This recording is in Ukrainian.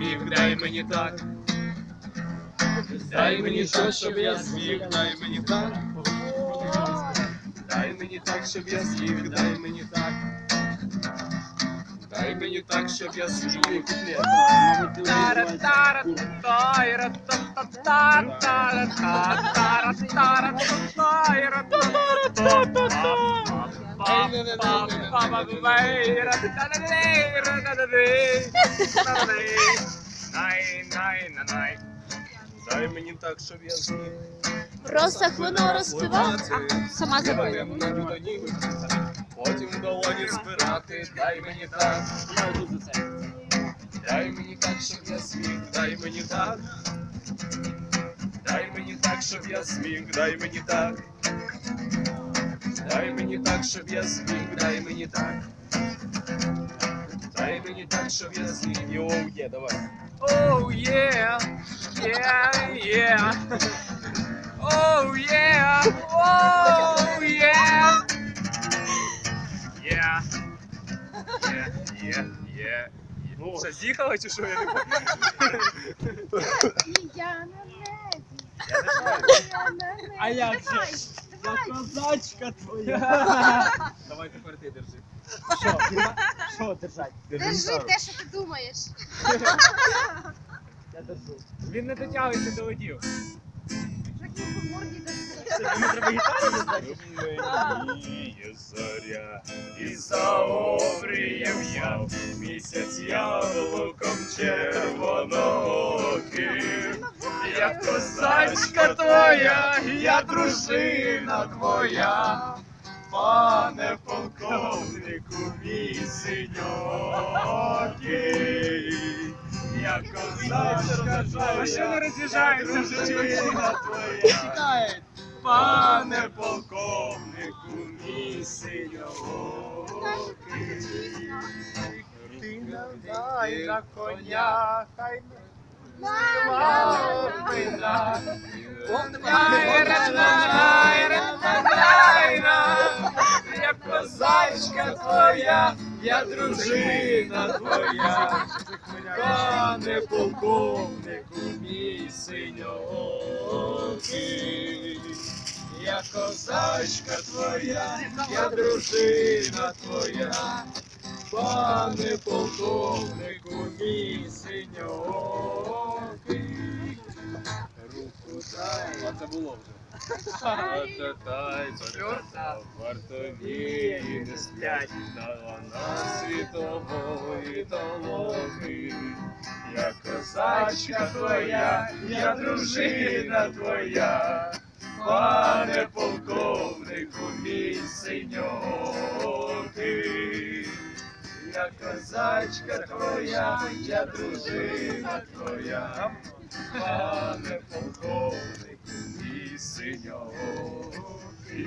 зміг, дай мені так. Дай мені так, щоб я зміг, дай мені так. Дай мені так, щоб я зміг, дай мені так. Дай мені так, щоб я зміг. Дай мені так, щоб я зміг. Воно розпівав. Співати. Сама людині, потім долоні збирати, дай мені так. Дай мені так, щоб я зміг, дай мені так. Дай мені так, щоб я зміг, дай мені так. Дай мені так, щоб я зміг, дай мені так. Дай мені так, щоб я зміг. Йоу, є, давай. Oh yeah, yeah, yeah. Oh yeah, oh yeah. Yeah. Yeah, yeah, yeah. Ну, Що, з'їхала чи що? Я не пам'ятаю. Я на небі. Я на небі. А як же? Козачка твоя. Давай тепер ти держи. Що, держа- що держать? Держи те, що ти думаєш. Я держу. Він не дотягується до водів. По морді. Мені треба гітару держати. Мені зоря і за обрієм я місяць яблуком червонооким. Я козачка твоя, я дружина твоя, пане полковнику мій синьокий. Я козачка твоя, роз'їжджається вже чуєш. дружина твоя. Пане полковнику, мій синьокий. Ти дай на коня, хай Лапина. Я козачка твоя, я дружина твоя, пане полковнику, мій синьокий. Я козачка твоя, я дружина твоя, пане полковнику, мій синьокий. Руку дай. А це було вже. Вартові не сплять, та вона світової толоки. Я козачка твоя, я дружина твоя, пане полковнику, мій синьокий. Я козачка твоя, я дружина твоя, пане полковник і синьокий.